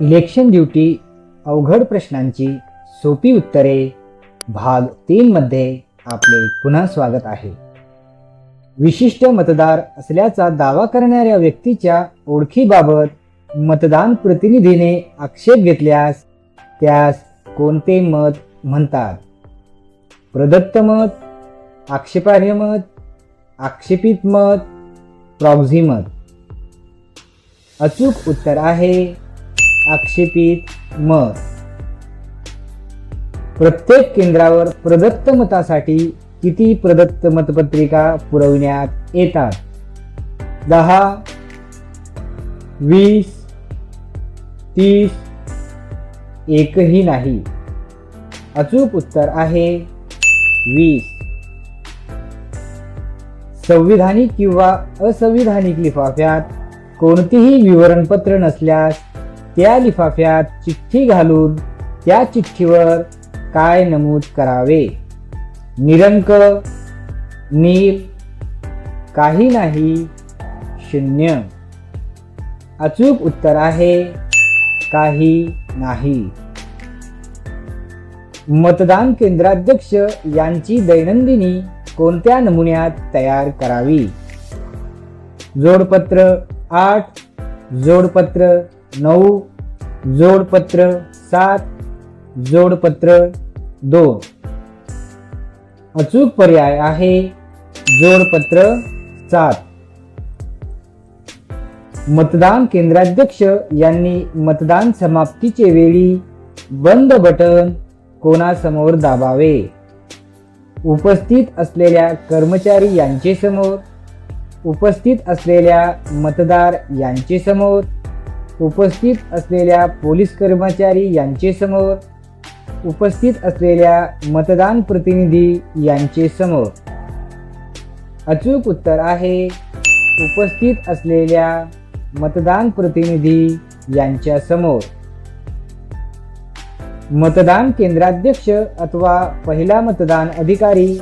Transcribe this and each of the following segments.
Election duty अवघड प्रश्नांची सोपी उत्तरे भाग तीनमध्ये आपले पुन्हा स्वागत आहे. विशिष्ट मतदार असल्याचा दावा करणाऱ्या व्यक्तीच्या ओळखीबाबत मतदान प्रतिनिधीने आक्षेप घेतल्यास त्यास कोणते मत म्हणतात? प्रदत्त मत आक्षेपार्ह मत आक्षेपित मत प्रॉक्झी मत. अचूक उत्तर आहे आक्षेपित मत प्रत्येक केंद्रावर प्रदत्त मतासाठी किती प्रदत्त मतपत्रिका पुरविण्यात येतात? दहा वीस तीस एकही नाही. अचूक उत्तर आहे वीस. संविधानिक किंवा असंविधानिक लिफाफ्यात कोणतीही विवरणपत्र नसल्यास त्या लिफाफ्यात चिठ्ठी घालून त्या चिठ्ठीवर काय नमूद करावे? निरंक नील काही नाही शून्य. अचूक उत्तर आहे काही नाही. मतदान केंद्राध्यक्ष यांची दैनंदिनी कोणत्या नमुन्यात तयार करावी? जोडपत्र आठ जोडपत्र नऊ जोडपत्र सात जोडपत्र दोन. अचूक पर्याय आहे जोडपत्र सात. मतदान केंद्राध्यक्ष यांनी मतदान समाप्तीचे वेळी बंद बटन कोणासमोर दाबावे? उपस्थित असलेल्या कर्मचारी यांचे समोर उपस्थित असलेल्या मतदार यांचे समोर उपस्थित असलेल्या पोलीस कर्मचारी यांचे समोर उपस्थित असलेल्या मतदान प्रतिनिधी यांचे समोर अचूक उत्तर आहे उपस्थित असलेल्या मतदान प्रतिनिधी यांच्या समोर मतदान केंद्राध्यक्ष अथवा पहिला मतदान अधिकारी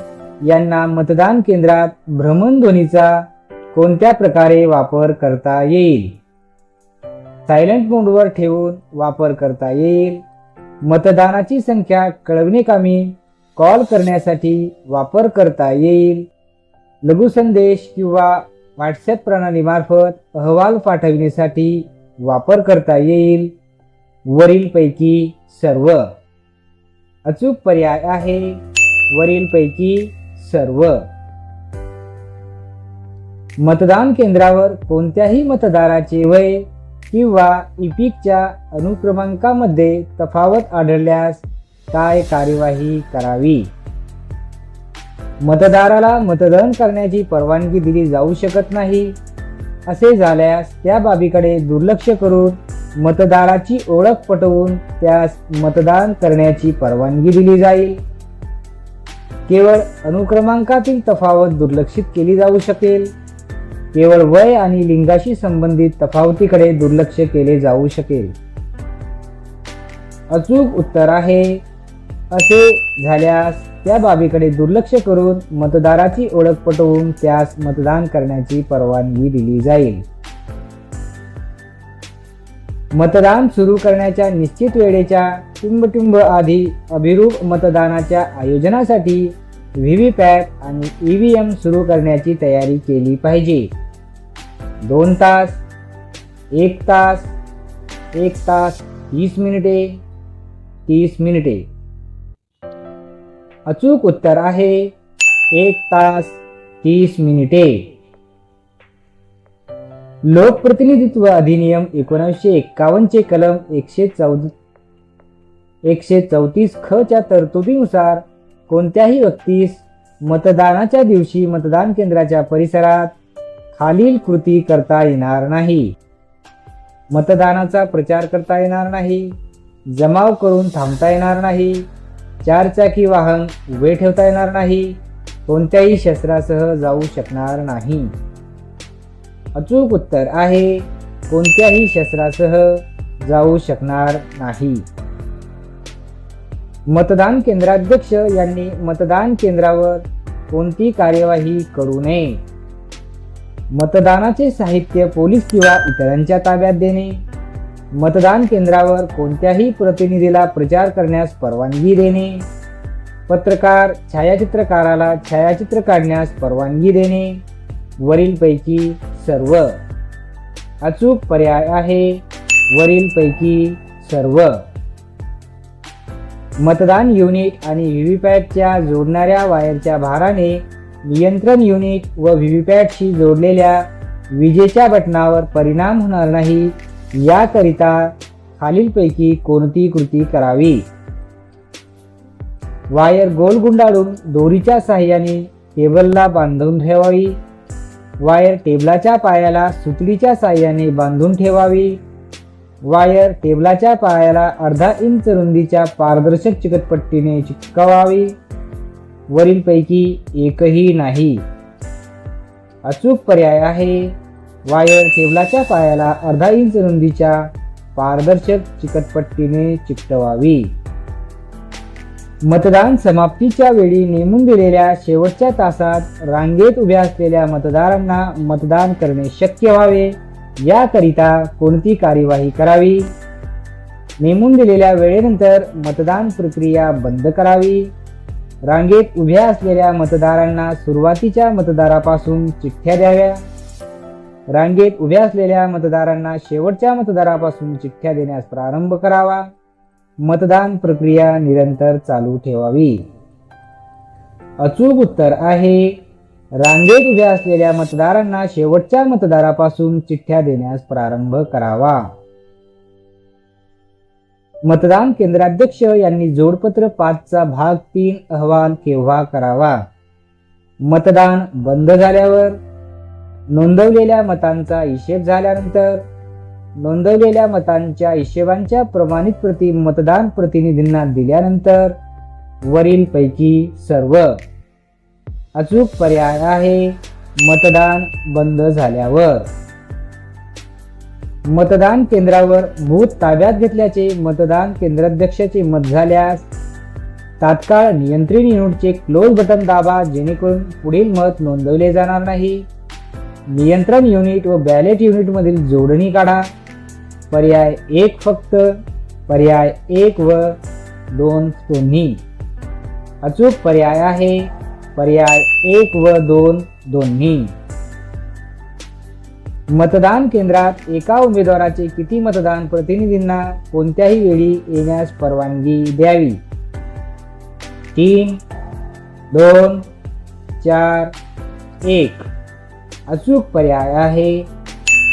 यांना मतदान केंद्रात भ्रमणध्वनीचा कोणत्या प्रकारे वापर करता येईल? सायलेंट मोडवर ठेवून वापर करता येईल. मतदानाची संख्या कळवणेकामी कॉल करण्यासाठी वापर करता येईल. लघुसंदेश किंवा व्हॉट्सॲप प्रणालीमार्फत अहवाल पाठविण्यासाठी वापर करता येईल. वरीलपैकी सर्व. अचूक पर्याय आहे. वरीलपैकी सर्व. मतदान केंद्रावर कोणत्याही मतदाराचे वय किंवा इपिकच्या अनुक्रमांकामध्ये तफावत आढळल्यास काय कार्यवाही करावी? मतदाराला मतदान करण्याची परवानगी दिली जाऊ शकत नाही. असे झाल्यास त्या बाबीकडे दुर्लक्ष करून मतदाराची ओळख पटवून त्यास मतदान करण्याची परवानगी दिली जाईल. केवळ अनुक्रमांकातील तफावत दुर्लक्षित केली जाऊ शकेल. केवळ वय आणि लिंगाशी संबंधित तफावतीकडे दुर्लक्ष केले जाऊ शकेल. अचूक उत्तर आहे. असे झाल्यास त्या बाबीकडे दुर्लक्ष करून मतदाराची ओळख पटवून त्यास मतदान करण्याची परवानगी दिली जाईल. मतदान सुरू करण्याच्या निश्चित वेळेच्या टिंबटिंब आधी अभिरूप मतदानाच्या आयोजनासाठी व्ही व्ही पॅट आणि ई व्ही एम सुरू करण्याची तयारी केली पाहिजे. दोन तास एक तास एक तास तीस मिनिटे तीस मिनिटे. अचूक उत्तर आहे एक तास तीस मिनिटे. लोकप्रतिनिधित्व अधिनियम एकोणीसशे एक्कावन्नचे कलम एकशे चौद एकशे चौतीस ख च्या तरतुदीनुसार कोणत्याही व्यक्तीस मतदानाच्या दिवशी मतदान केंद्राच्या परिसरात खालील कृती करता येणार नाही. मतदानाचा प्रचार करता येणार नाही. जमाव करून थांबता येणार नाही. चारचाकी वाहन उभे ठेवता येणार नाही. कोणत्याही शस्त्रासह जाऊ शकणार नाही. अचूक उत्तर आहे कोणत्याही शस्त्रासह जाऊ शकणार नाही. मतदान केंद्राध्यक्ष यांनी मतदान केंद्रावर कोणती कार्यवाही करू नये. मतदानाचे साहित्य पोलीस किंवा इतरांच्या ताब्यात देणे. मतदान केंद्रावर कोणत्याही प्रतिनिधीला प्रचार करण्यास परवानगी देणे. पत्रकार छायाचित्रकाराला छायाचित्र काढण्यास परवानगी देणे. वरीलपैकी सर्व. अचूक पर्याय आहे. वरीलपैकी सर्व. मतदान युनिट आणि व्हीव्हीपॅटच्या जोडणाऱ्या वायरच्या भाराने नियंत्रण युनिट व व्हीव्हीपॅटशी जोडलेल्या विजेच्या बटनावर परिणाम होणार नाही याकरिता खालीलपैकी कोणती कृती करावी. वायर गोल गुंडाळून दोरीच्या साहाय्याने टेबलला बांधून ठेवावी. वायर टेबलाच्या पायाला सुतळीच्या साहाय्याने बांधून ठेवावी. वायर टेबलाच्या पायाला अर्धा इंच रुंदीच्या पारदर्शक चिकटपट्टीने चिटकवावी वरीलपैकी एकही नाही. अचूक पर्याय आहे. वायर टेबलाच्या पायाला अर्धा इंच रुंदीच्या पारदर्शक चिकटपट्टीने चिकटवावी. मतदान समाप्तीच्या वेळी नेमून दिलेल्या शेवटच्या तासात रांगेत उभ्या असलेल्या मतदारांना मतदान करणे शक्य व्हावे याकरिता कोणती कार्यवाही करावी? नेमून दिलेल्या वेळेनंतर मतदान प्रक्रिया बंद करावी. रांगेत उभ्या असलेल्या मतदारांना सुरुवातीच्या मतदारापासून चिठ्ठ्या द्याव्या. रांगेत उभ्या असलेल्या मतदारांना शेवटच्या मतदारापासून चिठ्ठ्या देण्यास प्रारंभ करावा. मतदान प्रक्रिया निरंतर चालू ठेवावी. अचूक उत्तर आहे रांगेत उभ्या असलेल्या मतदारांना शेवटच्या मतदारापासून चिठ्ठ्या देण्यास प्रारंभ करावा. मतदान केंद्राध्यक्ष यांनी जोडपत्र पाचचा भाग तीन अहवाल केव्हा करावा? मतदान बंद झाल्यावर नोंदवलेल्या मतांचा हिशेब झाल्यानंतर नोंदवलेल्या मतांच्या हिशेबांच्या प्रमाणित प्रती मतदान प्रतिनिधींना दिल्यानंतर वरीलपैकी सर्व अचूक पर्याय आहे मतदान बंद झाल्यावर. मतदान केंद्रावर बूथ ताब्यात घेतल्याचे मतदान केंद्राध्यक्षाचे मत झाल्यास तात्काळ नियंत्रण युनिटचे क्लोज बटन दाबा जेणेकरून पुढील मत नोंदवले जाणार नाही. नियंत्रण युनिट व बॅलेट युनिटमधील जोडणी काढा. पर्याय एक फक्त पर्याय एक व दोन दोन्ही. अचूक पर्याय आहे. पर्याय एक व दोन दोन्ही. मतदान केंद्रात एका उमेदवाराचे किती मतदान प्रतिनिधींना कोणत्याही वेळी येण्यास परवानगी द्यावी? तीन दोन चार एक. अचूक पर्याय आहे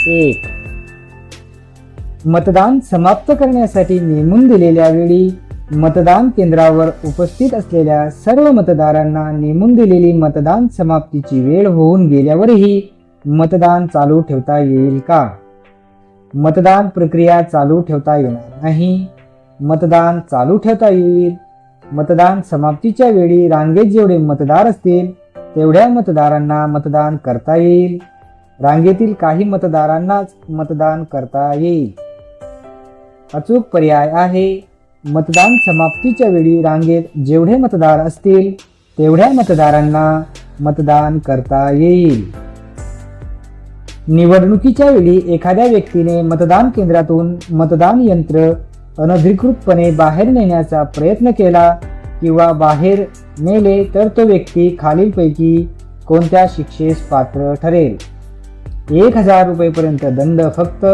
एक. मतदान समाप्त करण्यासाठी नेमून दिलेल्या वेळी मतदान केंद्रावर उपस्थित असलेल्या सर्व मतदारांना नेमून दिलेली मतदान समाप्तीची वेळ होऊन गेल्यावरही मतदान चालू ठेवता येईल का? मतदान प्रक्रिया चालू ठेवता येणार नाही. मतदान चालू ठेवता येईल. मतदान समाप्तीच्या वेळी रांगेत जेवढे मतदार असतील तेवढ्या मतदारांना मतदान करता येईल. रांगेतील काही मतदारांनाच मतदान करता येईल. अचूक पर्याय आहे. मतदान समाप्तीच्या वेळी रांगेत जेवढे मतदार असतील तेवढ्या मतदारांना मतदान करता येईल. निवडणुकीच्या वेळी एखाद्या व्यक्तीने मतदान केंद्रातून मतदान यंत्र अनधिकृतपणे बाहेर नेण्याचा प्रयत्न केला किंवा बाहेर नेले तर तो व्यक्ती खालीलपैकी कोणत्या शिक्षेस पात्र ठरेल? एक हजार रुपयेपर्यंत दंड फक्त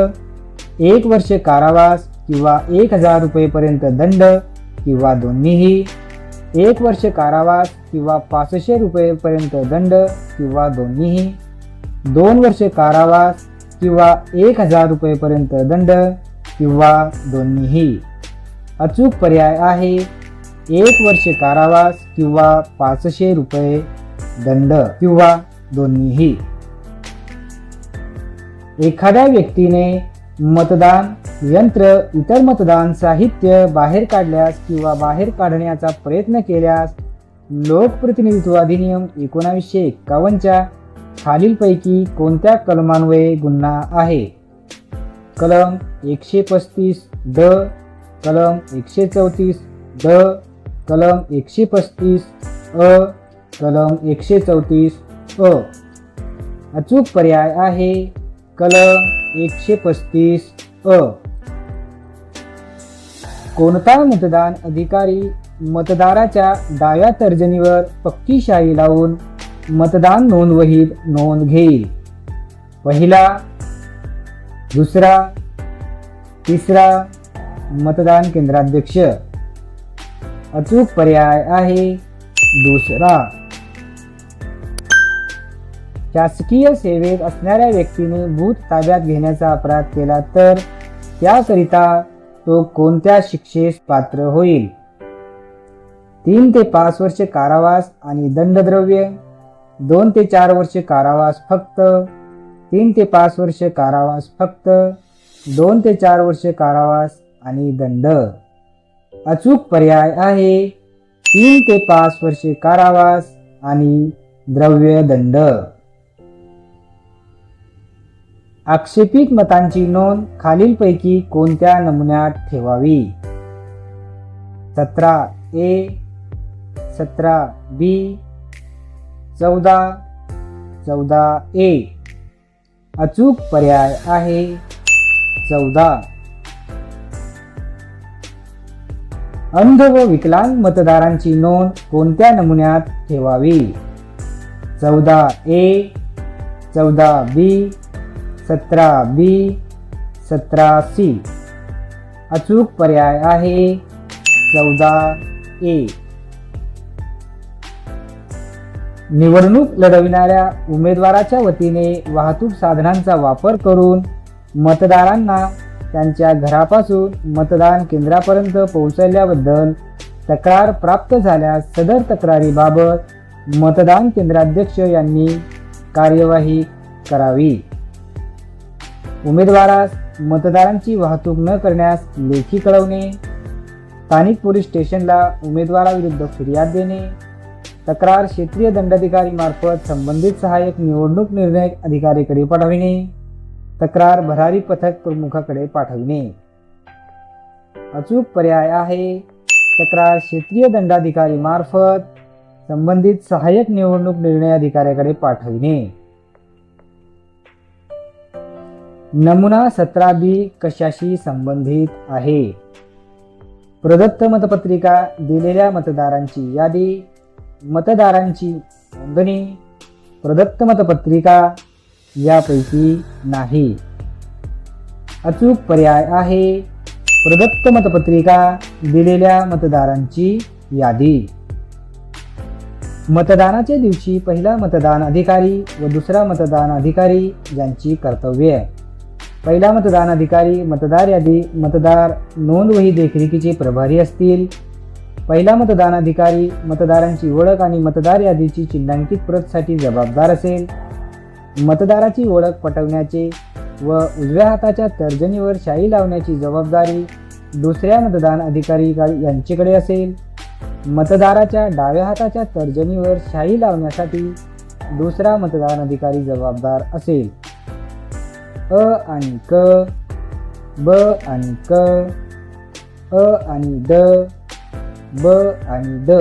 एक वर्ष कारावास किंवा एक हजार रुपयेपर्यंत दंड किंवा दोन्हीही एक वर्ष कारावास किंवा पाचशे रुपयेपर्यंत दंड किंवा दोन्हीही. दोन वर्ष कारावास किंवा एक हजार रुपयेपर्यंत दंड किंवा दोन्हीही. अचूक पर्याय आहे एक वर्ष कारावास किंवा पाचशे रुपये दंड किंवा दोन्हीही. एखाद्या व्यक्तीने मतदान यंत्र इतर मतदान साहित्य बाहेर काढल्यास किंवा बाहेर काढण्याचा प्रयत्न केल्यास लोकप्रतिनिधित्व अधिनियम एकोणावीसशे एक्कावन्नच्या खालीलपैकी कोणत्या कलमान्वये गुन्हा आहे? कलम एकशे पस्तीस ड कलम एकशे चौतीस ड कलम एकशे पस्तीस अ कलम एकशे चौतीस अ. अचूक पर्याय आहे. कलम एकशे पस्तीस अ. कोणता मतदान अधिकारी मतदाराच्या डाव्या तर्जनीवर पक्की शाई लावून मतदान नोंदवहीत नोंद घेईल. पहिला दुसरा तिसरा मतदान केंद्राध्यक्ष. अचूक पर्याय आहे दुसरा. शासकीय सेवेत असणाऱ्या व्यक्तीने भूत ताब्यात घेण्याचा अपराध केला तर त्याकरिता तो कोणत्या शिक्षेस पात्र होईल? तीन ते पाच वर्ष कारावास आणि दंडद्रव्य दोन ते चार वर्ष कारावास फक्त तीन ते पाच वर्ष कारावास फक्त दोन ते चार वर्ष कारावास आणि दंड. अचूक पर्याय आहे तीन ते पाच वर्षे कारावास आणि द्रव्य दंड. आक्षेपित मतांची नोंद खालीलपैकी कोणत्या नमुन्यात ठेवावी? सतरा ए सतरा बी चौदा चौदा ए. अचूक पर्याय आहे. चौदा. अंध व विकलांग मतदारांची नोंद कोणत्या नमुन्यात ठेवावी? चौदा ए चौदा बी सतरा बी सतरा सी. अचूक पर्याय आहे. चौदा ए. निवडणूक लढविणाऱ्या उमेदवाराच्या वतीने वाहतूक साधनांचा वापर करून मतदारांना त्यांच्या घरापासून मतदान केंद्रापर्यंत पोहोचवल्याबद्दल तक्रार प्राप्त झाल्यास सदर तक्रारीबाबत मतदान केंद्राध्यक्ष यांनी कार्यवाही करावी. उमेदवारास मतदारांची वाहतूक न करण्यास लेखी कळवणे स्थानिक पोलीस स्टेशनला उमेदवाराविरुद्ध फिर्याद देणे तक्रार क्षेत्रीय दंडाधिकारी मार्फत संबंधित सहाय्यक निवडणूक निर्णय अधिकारीकडे पाठविणे. तक्रार भरारी पथक प्रमुखाकडे पाठविणे. अचूक पर्याय आहे. तक्रार क्षेत्रीय दंडाधिकारी मार्फत संबंधित सहाय्यक निवडणूक निर्णय अधिकाऱ्याकडे पाठविणे. नमुना सतरा बी कशाशी संबंधित आहे? प्रदत्त मतपत्रिका दिलेल्या मतदारांची यादी मतदारांची नोंदणी प्रदत्त मतपत्रिका यापैकी नाही. अचूक पर्याय आहे प्रदत्त मतपत्रिका दिलेल्या मतदारांची यादी. मतदानाच्या दिवशी पहिला मतदान अधिकारी व दुसरा मतदान अधिकारी यांची कर्तव्ये पहिला मतदान अधिकारी मतदार यादी मतदार नोंदवही देखरेखीचे प्रभारी असतील. पहिला मतदान अधिकारी मतदारांची ओळख आणि मतदार यादीची चिन्हांकित प्रतसाठी जबाबदार असेल. मतदाराची ओळख पटवण्याचे व उजव्या हाताच्या तर्जनीवर शाई लावण्याची जबाबदारी दुसऱ्या मतदान अधिकारी यांच्याकडे असेल. मतदाराच्या डाव्या हाताच्या तर्जनीवर शाई लावण्यासाठी दुसरा मतदान अधिकारी जबाबदार असेल. अ आणि क ब आणि क अ आणि ड ब आणि ड.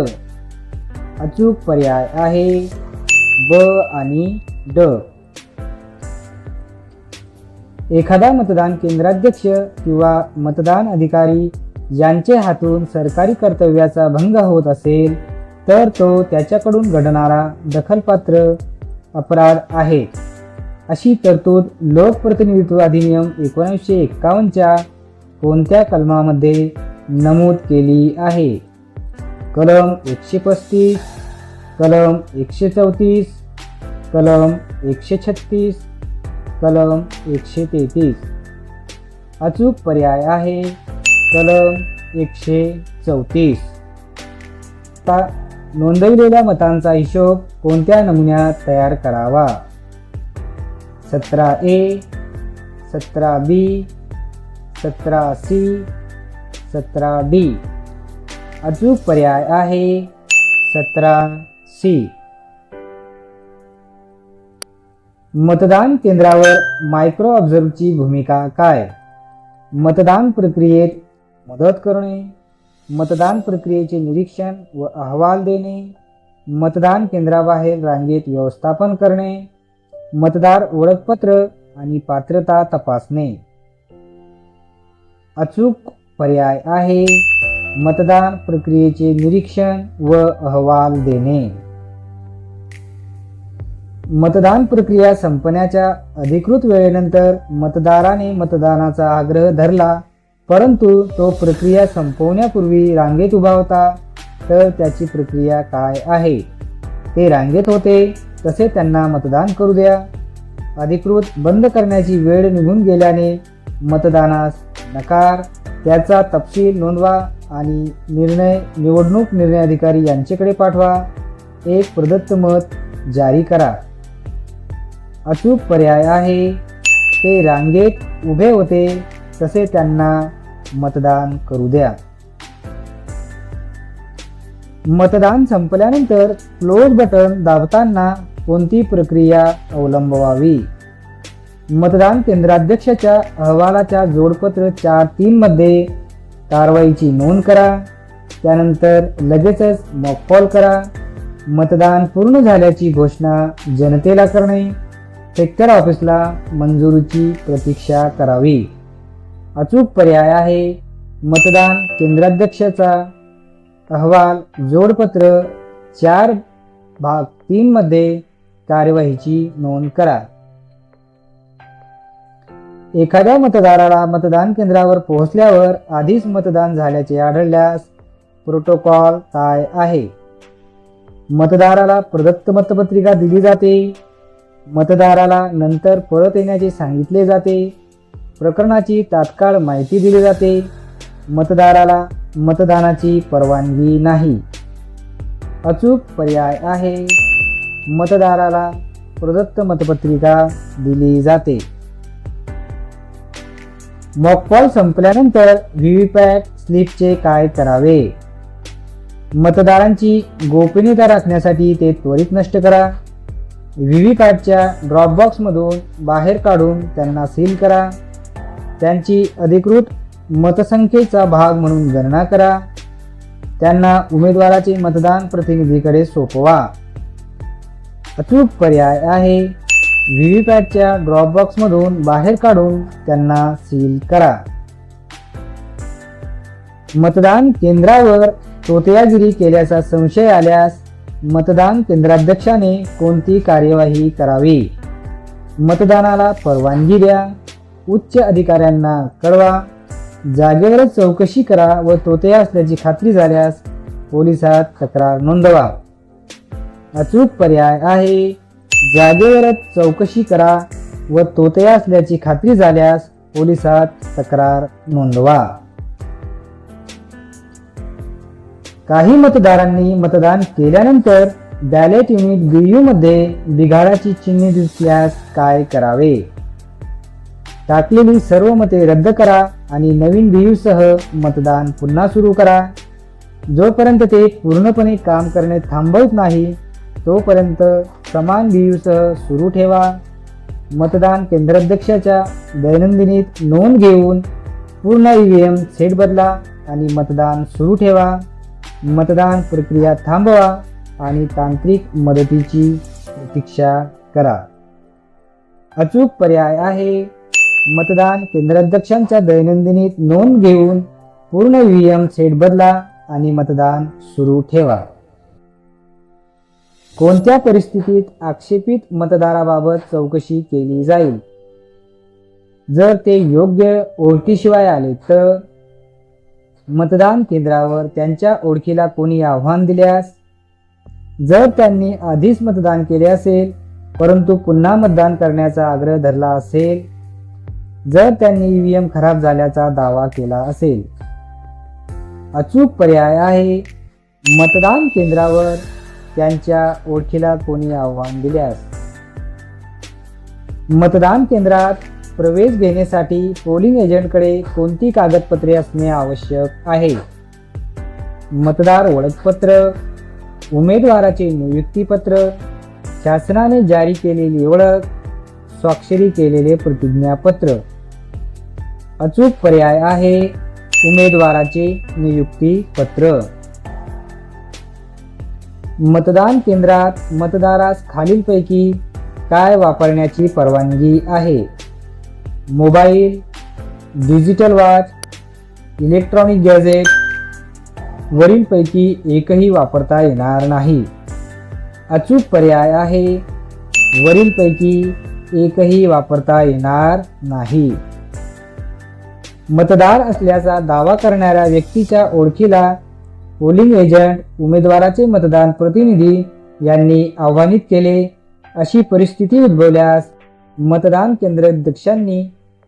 अचूक पर्याय आहे. ब आणि ड. एखादा मतदान केंद्राध्यक्ष किंवा मतदान अधिकारी यांचे हातून सरकारी कर्तव्याचा भंग होत असेल तर तो त्याच्याकडून घडणारा दखलपात्र अपराध आहे. अशी तरतूद लोकप्रतिनिधित्व अधिनियम एकोणीसशे एक्कावन्नच्या कोणत्या कलमामध्ये नमूद केली आहे? कलम एकशे पस्तीस कलम एकशे चौतीस कलम एकशे छत्तीस कलम एकशे तेहतीस. अचूक पर्याय आहे. कलम एकशे चौतीस. ता नोंदविलेल्या मतांचा हिशोब कोणत्या नमुन्यात तयार करावा? सतरा ए सतरा बी सतरा सी सतरा डी. अचूक पर्याय आहे. सतरा सी. मतदान केंद्रावर मायक्रो ऑब्झर्वची भूमिका काय? मतदान प्रक्रियेत मदत करणे मतदान प्रक्रियेचे निरीक्षण व अहवाल देणे मतदान केंद्राबाहेर रांगेत व्यवस्थापन करणे मतदार ओळखपत्र आणि पात्रता तपासणे. अचूक पर्याय आहे. मतदान प्रक्रियेचे निरीक्षण व अहवाल देणे. मतदान प्रक्रिया संपण्याच्या अधिकृत वेळेनंतर मतदाराने मतदानाचा आग्रह धरला परंतु तो प्रक्रिया संपवण्यापूर्वी रांगेत उभा होता. तर त्याची प्रक्रिया काय आहे? ते रांगेत होते तसे त्यांना मतदान करू द्या. अधिकृत बंद करण्याची वेळ निघून गेल्याने मतदानास नकार त्याचा तपशील नोंदवा आणि निर्णय निवडणूक निर्णय अधिकारी यांच्याकडे पाठवा. एक प्रदत्त मत जारी करा. अचूक पर्याय आहे. ते रांगेत उभे होते. तसे त्यांना मतदान करू द्या. मतदान संपल्यानंतर क्लोज बटन दाबताना कोणती प्रक्रिया अवलंबवावी? मतदान केंद्राध्यक्षाच्या अहवालाच्या जोडपत्र चार तीनमध्ये कारवाईची नोंद करा. त्यानंतर लगेचच मॉकपॉल करा. मतदान पूर्ण झाल्याची घोषणा जनतेला करणे. सेक्टर ऑफिसला मंजुरीची प्रतीक्षा करावी. अचूक पर्याय आहे मतदान केंद्राध्यक्षाचा. अहवाल जोडपत्र चार भाग तीनमध्ये कार्यवाहीची नोंद करा. एखाद्या मतदाराला मतदान केंद्रावर पोहोचल्यावर आधीच मतदान झाल्याचे आढळल्यास प्रोटोकॉल काय आहे? मतदाराला प्रदत्त मतपत्रिका दिली जाते. मतदाराला नंतर परत येण्याचे सांगितले जाते. प्रकरणाची तात्काळ माहिती दिली जाते. मतदाराला मतदानाची परवानगी नाही. अचूक पर्याय आहे. मतदाराला प्रदत्त मतपत्रिका दिली जाते. मॉकपॉल संपल्यानंतर व्हीव्हीपॅट स्लिपचे काय करावे? मतदारांची गोपनीयता राखण्यासाठी ते त्वरित नष्ट करा. व्हीव्हीपॅटच्या ड्रॉपबॉक्समधून बाहेर काढून त्यांना सील करा. त्यांची अधिकृत मतसंख्येचा भाग म्हणून गणना करा. त्यांना उमेदवाराचे मतदान प्रतिनिधीकडे सोपवा. अचूक पर्याय आहे. व्हीव्हीपॅटच्या ड्रॉपबॉक्समधून बाहेर काढून त्यांना सील करा. मतदान केंद्रावर तोतयागिरी केल्याचा संशय आल्यास मतदान केंद्राध्यक्षाने कोणती कार्यवाही करावी? मतदानाला परवानगी द्या. उच्च अधिकाऱ्यांना कळवा. जागेवरच चौकशी करा व तोतया असल्याची खात्री झाल्यास पोलिसात तक्रार नोंदवा. अचूक पर्याय आहे. जागेवरच चौकशी करा व तोतया असल्याची खात्री झाल्यास पोलिसात तक्रार नोंदवा. काही मतदारांनी मतदान केल्यानंतर बॅलेट युनिट बीयू मध्ये बिघाडाची चिन्हे दिसल्यास काय करावे? टाकलेली सर्व मते रद्द करा आणि नवीन बीयू सह मतदान पुन्हा सुरू करा. जोपर्यंत ते पूर्णपणे काम करणे थांबवत नाही तोपर्यंत समान बीयूसह सुरू ठेवा. मतदान केंद्राध्यक्षाच्या दैनंदिनीत नोंद घेऊन पूर्ण ईव्हीएम सेट बदला आणि मतदान सुरू ठेवा. मतदान प्रक्रिया थांबवा आणि तांत्रिक मदतीची प्रतीक्षा करा. अचूक पर्याय आहे. मतदान केंद्राध्यक्षांच्या दैनंदिनीत नोंद घेऊन पूर्ण ईव्हीएम सेट बदला आणि मतदान सुरू ठेवा. कोणत्या परिस्थितीत आक्षेपित मतदाराबाबत चौकशी केली जाईल? जर ते योग्य ओळखीशिवाय आले तर मतदान केंद्रावर त्यांच्या ओळखीला कोणी आव्हान दिल्यास? जर त्यांनी आधीच मतदान केले असेल परंतु पुन्हा मतदान करण्याचा आग्रह धरला असेल जर त्यांनी ईव्हीएम खराब झाल्याचा दावा केला असेल. अचूक पर्याय आहे मतदान केंद्रावर त्यांच्या ओळखीला कोणी आव्हान दिल्यास? मतदान केंद्रात प्रवेश घेण्यासाठी पोलिंग एजंटकडे कोणती कागदपत्रे असणे आवश्यक आहे? मतदार ओळखपत्र उमेदवाराचे नियुक्तीपत्र शासनाने जारी केलेली ओळख स्वाक्षरी केलेले प्रतिज्ञापत्र. अचूक पर्याय आहे उमेदवाराचे नियुक्तीपत्र. मतदान केंद्रात मतदारास खालीलपैकी काय वापरण्याची परवानगी आहे? Mobile digital watch electronic gadget वरीलपैकी एकही वापरता येणार नाही. अचूक पर्याय आहे. वरीलपैकी एकही वापरता येणार नाही. मतदार असल्याचा दावा करणाऱ्या व्यक्तीच्या ओळखीला पोलिंग एजंट उमेदवाराचे मतदान प्रतिनिधी यांनी आव्हानित केले. अशी परिस्थिती उद्भवल्यास मतदान केंद्र अध्यक्षांनी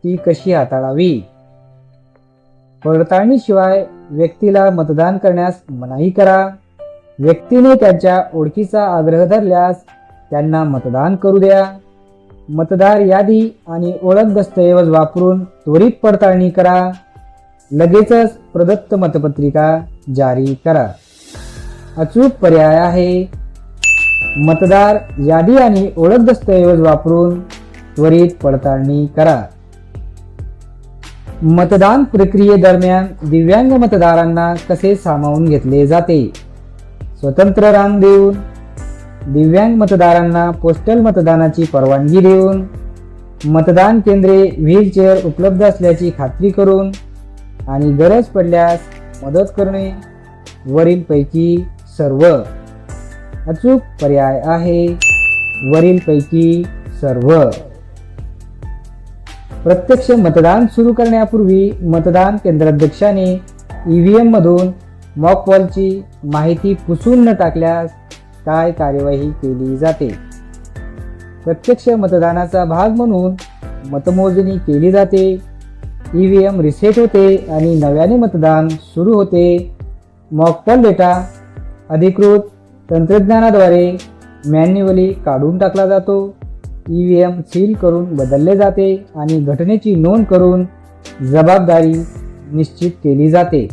ती कशी हाताळावी? पडताळणीशिवाय व्यक्तीला मतदान करण्यास मनाई करा. व्यक्तीने त्यांच्या ओळखीचा आग्रह धरल्यास त्यांना मतदान करू द्या. मतदार यादी आणि ओळख दस्तऐवज वापरून त्वरित पडताळणी करा. लगेचच प्रदत्त मतपत्रिका जारी करा. अचूक पर्याय आहे. मतदार यादी आणि ओळख दस्तऐवज वापरून त्वरित पडताळणी करा. मतदान प्रक्रियेदरम्यान दिव्यांग मतदारांना कसे सामावून घेतले जाते? स्वतंत्र रांग देऊन दिव्यांग मतदारांना पोस्टल मतदानाची परवानगी देऊन मतदान केंद्रे व्हीलचेअर उपलब्ध असल्याची खात्री करून आणि गरज पडल्यास मदत करणे. वरीलपैकी सर्व अचूक पर्याय आहे. वरीलपैकी सर्व. प्रत्यक्ष मतदान सुरू करण्यापूर्वी मतदान केंद्राध्यक्षाने ईव्हीएम मधून मॉकवॉलची माहिती पुसून न टाकल्यास काय कार्यवाही केली जाते? प्रत्यक्ष मतदानाचा भाग म्हणून मतमोजणी केली जाते. ई व्ही एम रिसेट होते आणि नव्याने मतदान सुरू होते. मॉकपॉल डेटा अधिकृत तंत्रज्ञानाद्वारे मॅन्युअली काढून टाकला जातो. ई व्ही एम सील करून बदलले जाते आणि घटनेची नोंद करून जबाबदारी निश्चित केली जाते.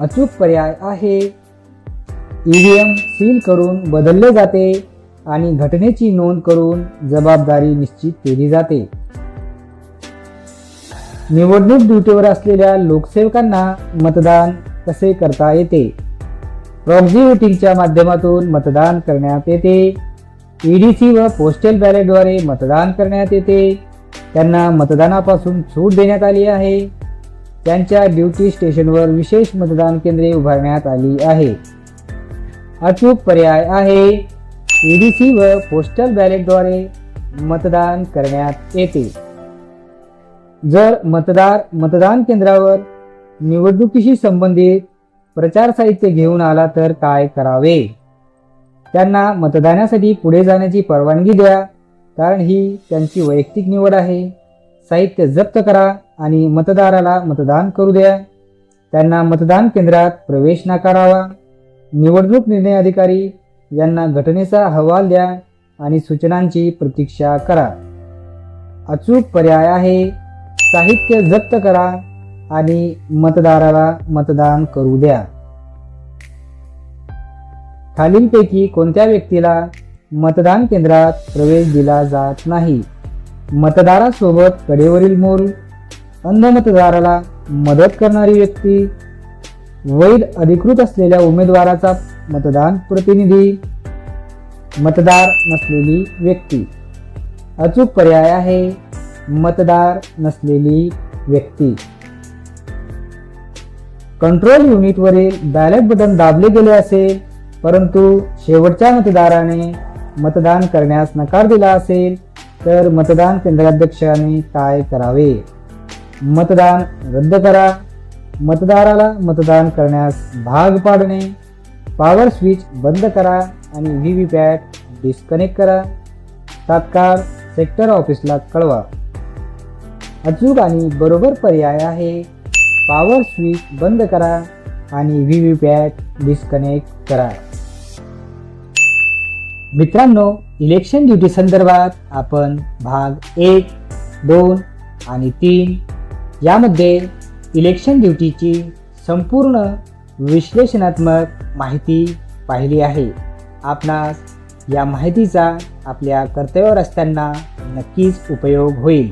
अचूक पर्याय आहे. ई व्ही एम सील करून बदलले जाते आणि घटनेची नोंद करून जबाबदारी निश्चित केली जाते. निवडणूक ड्युटीवर असलेल्या लोकसेवकांना मतदान कसे करता येते? प्रॉक्झी वोटिंगच्या माध्यमातून मतदान करण्यात येते. ईडीसी व पोस्टल बॅलेटद्वारे मतदान करण्यात येते. त्यांना मतदानापासून सूट देण्यात आली आहे. त्यांच्या ड्युटी स्टेशनवर विशेष मतदान केंद्रे उभारण्यात आली आहे. अचूक पर्याय आहे. ईडीसी व पोस्टल बॅलेटद्वारे मतदान करण्यात येते. जर मतदार मतदान केंद्रावर निवडणुकीशी संबंधित प्रचार साहित्य घेऊन आला तर काय करावे? त्यांना मतदानासाठी पुढे जाण्याची परवानगी द्या कारण ही त्यांची वैयक्तिक निवड आहे. साहित्य जप्त करा आणि मतदाराला मतदान करू द्या. त्यांना मतदान केंद्रात प्रवेश नाकारावा. निवडणूक निर्णय अधिकारी यांना घटनेचा अहवाल द्या आणि सूचनांची प्रतीक्षा करा. अचूक पर्याय आहे साहित्य जप्त करा आणि मतदाराला मतदान करू द्या. खालीलपैकी कोणत्या व्यक्तीला मतदान केंद्रात प्रवेश दिला जात नाही? मतदारासोबत कडेवरील मोल अंध मतदाराला मदत करणारी व्यक्ती वैध अधिकृत असलेल्या उमेदवाराचा मतदान प्रतिनिधी मतदार नसलेली व्यक्ती. अचूक पर्याय आहे. मतदार नसलेली व्यक्ती. कंट्रोल युनिटवरील बॅलेट बटन दाबले गेले असेल परंतु शेवटच्या मतदाराने मतदान करण्यास नकार दिला असेल तर मतदान केंद्राध्यक्षाने काय करावे? मतदान रद्द करा. मतदाराला मतदान करण्यास भाग पाडणे. पॉवर स्विच बंद करा आणि व्ही व्ही पॅट डिस्कनेक्ट करा. तात्काळ सेक्टर ऑफिसला कळवा. अचूक आणि बरोबर पर्याय आहे. पॉवर स्विच बंद करा आणि व्ही व्ही पॅट डिस्कनेक्ट करा. मित्रांनो इलेक्शन ड्युटी संदर्भात आपण भाग एक दोन आणि तीन यामध्ये इलेक्शन ड्युटीची संपूर्ण विश्लेषणात्मक माहिती पाहिली आहे. आपणास या माहितीचा आपल्या कर्तव्यावर असताना नक्कीच उपयोग होईल.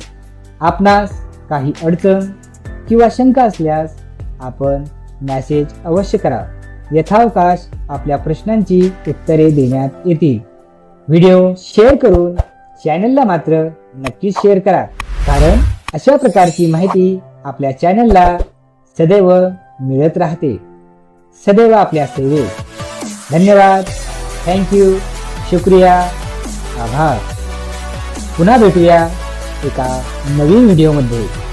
आपणास काही अडचण किंवा शंका असल्यास आपण मॅसेज अवश्य करा. यथावकाश आपल्या प्रश्नांची उत्तरे देण्यात येतील. व्हिडिओ शेअर करून चॅनलला मात्र नक्कीच शेअर करा. कारण अशा प्रकारची माहिती आपल्या चॅनलला सदैव मिळत राहते. सदैव आपल्या सेवेत. धन्यवाद. थँक्यू शुक्रिया. आभार. पुन्हा भेटूया. एका नवीन व्हिडिओमध्ये